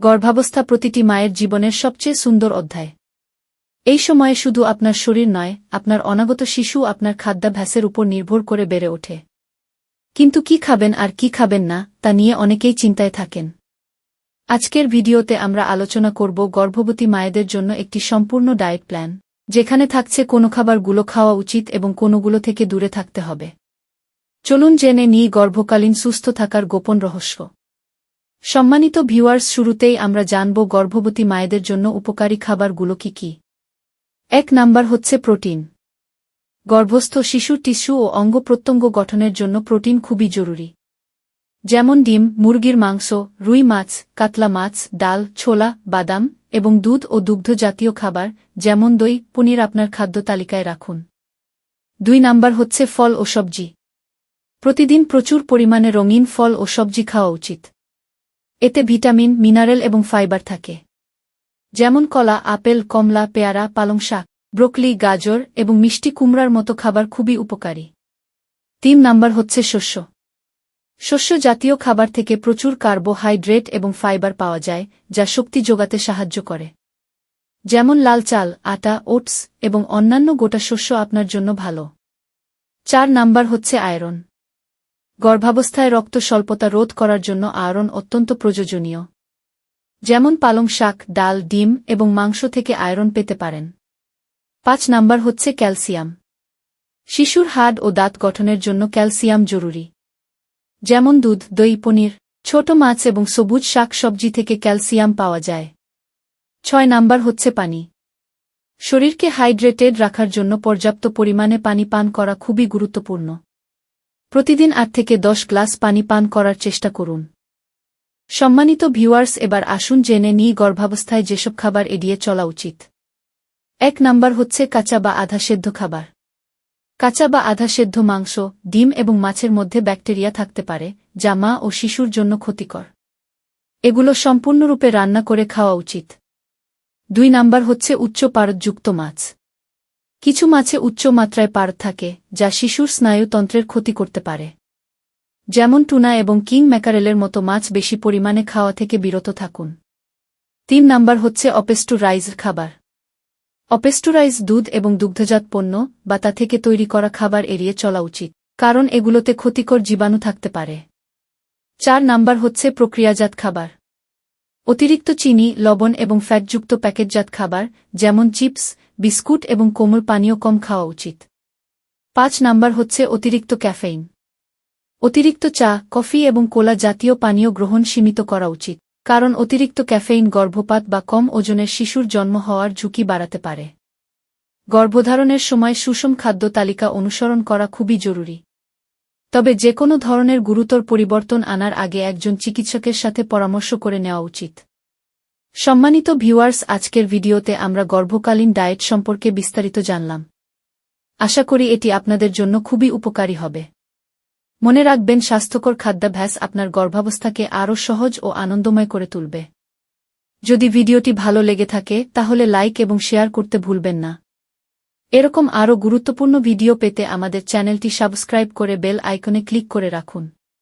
গর্ভাবস্থা প্রতিটি মায়ের জীবনের সবচেয়ে সুন্দর অধ্যায়। এই সময়ে শুধু আপনার শরীর নয়, আপনার অনাগত শিশু আপনার খাদ্যাভ্যাসের উপর নির্ভর করে বেড়ে ওঠে। কিন্তু কি খাবেন আর কি খাবেন না, তা নিয়ে অনেকেই চিন্তায় থাকেন। আজকের ভিডিওতে আমরা আলোচনা করব গর্ভবতী মায়েদের জন্য একটি সম্পূর্ণ ডায়েট প্ল্যান, যেখানে থাকছে কোনো খাবারগুলো খাওয়া উচিত এবং কোনোগুলো থেকে দূরে থাকতে হবে। চলুন জেনে নিই গর্ভকালীন সুস্থ থাকার গোপন রহস্য। সম্মানিত ভিউয়ার্স, শুরুতেই আমরা জানব গর্ভবতী মায়েদের জন্য উপকারী খাবারগুলো কি কি। এক নাম্বার হচ্ছে প্রোটিন। গর্ভস্থ শিশুর টিস্যু ও অঙ্গ প্রত্যঙ্গ গঠনের জন্য প্রোটিন খুবই জরুরি। যেমন ডিম, মুরগির মাংস, রুই মাছ, কাতলা মাছ, ডাল, ছোলা, বাদাম এবং দুধ ও দুগ্ধ জাতীয় খাবার, যেমন দই, পনির আপনার খাদ্য তালিকায় রাখুন। দুই নাম্বার হচ্ছে ফল ও সবজি। প্রতিদিন প্রচুর পরিমাণে রঙিন ফল ও সবজি খাওয়া উচিত। এতে ভিটামিন, মিনারেল এবং ফাইবার থাকে। যেমন কলা, আপেল, কমলা, পেয়ারা, পালং শাক, ব্রোকলি, গাজর এবং মিষ্টি কুমড়ার মতো খাবার খুবই উপকারী। তিন নাম্বার হচ্ছে শস্য। শস্য জাতীয় খাবার থেকে প্রচুর কার্বোহাইড্রেট এবং ফাইবার পাওয়া যায়, যা শক্তি যোগাতে সাহায্য করে। যেমন লাল চাল, আটা, ওটস এবং অন্যান্য গোটা শস্য আপনার জন্য ভালো। চার নাম্বার হচ্ছে আয়রন। গর্ভাবস্থায় রক্ত স্বল্পতা রোধ করার জন্য আয়রন অত্যন্ত প্রয়োজনীয়। যেমন পালং শাক, ডাল, ডিম এবং মাংস থেকে আয়রন পেতে পারেন। পাঁচ নাম্বার হচ্ছে ক্যালসিয়াম। শিশুর হাড় ও দাঁত গঠনের জন্য ক্যালসিয়াম জরুরি। যেমন দুধ, দই, পনির, ছোট মাছ এবং সবুজ শাক সবজি থেকে ক্যালসিয়াম পাওয়া যায়। ছয় নাম্বার হচ্ছে পানি। শরীরকে হাইড্রেটেড রাখার জন্য পর্যাপ্ত পরিমাণে পানি পান করা খুবই গুরুত্বপূর্ণ। প্রতিদিন আট থেকে দশ গ্লাস পানি পান করার চেষ্টা করুন। সম্মানিত ভিউয়ার্স, এবার আসুন জেনে নিই গর্ভাবস্থায় যেসব খাবার এড়িয়ে চলা উচিত। এক নাম্বার হচ্ছে কাঁচা বা আধা সেদ্ধ খাবার। কাঁচা বা আধা সেদ্ধ মাংস, ডিম এবং মাছের মধ্যে ব্যাকটেরিয়া থাকতে পারে, যা মা ও শিশুর জন্য ক্ষতিকর। এগুলো সম্পূর্ণরূপে রান্না করে খাওয়া উচিত। দুই নাম্বার হচ্ছে উচ্চ পারদযুক্ত মাছ। কিছু মাছে উচ্চ মাত্রায় পার থাকে, যা শিশুর স্নায়ুতন্ত্রের ক্ষতি করতে পারে। যেমন টুনা এবং কিং ম্যাকারেলের মতো মাছ বেশি পরিমাণে খাওয়া থেকে বিরত থাকুন। তিন নাম্বার হচ্ছে অপেস্টুরাইজড খাবার। অপেস্টুরাইজ দুধ এবং দুগ্ধজাত পণ্য বা তা থেকে তৈরি করা খাবার এড়িয়ে চলা উচিত, কারণ এগুলোতে ক্ষতিকর জীবাণু থাকতে পারে। চার নাম্বার হচ্ছে প্রক্রিয়াজাত খাবার। অতিরিক্ত চিনি, লবণ এবং ফ্যাটযুক্ত প্যাকেটজাত খাবার, যেমন চিপস বিস্কুট এবং কোমল পানীয় কম খাওয়া উচিত। পাঁচ নাম্বার হচ্ছে অতিরিক্ত ক্যাফেইন। অতিরিক্ত চা, কফি এবং কোলা জাতীয় পানীয় গ্রহণ সীমিত করা উচিত, কারণ অতিরিক্ত ক্যাফেইন গর্ভপাত বা কম ওজনের শিশুর জন্ম হওয়ার ঝুঁকি বাড়াতে পারে। গর্ভধারণের সময় সুষম খাদ্য তালিকা অনুসরণ করা খুবই জরুরি। তবে যে কোনো ধরনের গুরুতর পরিবর্তন আনার আগে একজন চিকিৎসকের সাথে পরামর্শ করে নেওয়া উচিত। সম্মানিত ভিউয়ার্স, আজকের ভিডিওতে আমরা গর্ভকালীন ডায়েট সম্পর্কে বিস্তারিত জানলাম। আশা করি এটি আপনাদের জন্য খুবই উপকারী হবে। মনে রাখবেন, স্বাস্থ্যকর খাদ্যাভ্যাস আপনার গর্ভাবস্থাকে আরও সহজ ও আনন্দময় করে তুলবে। যদি ভিডিওটি ভালো লেগে থাকে, তাহলে লাইক এবং শেয়ার করতে ভুলবেন না। এরকম আরও গুরুত্বপূর্ণ ভিডিও পেতে আমাদের চ্যানেলটি সাবস্ক্রাইব করে বেল আইকনে ক্লিক করে রাখুন।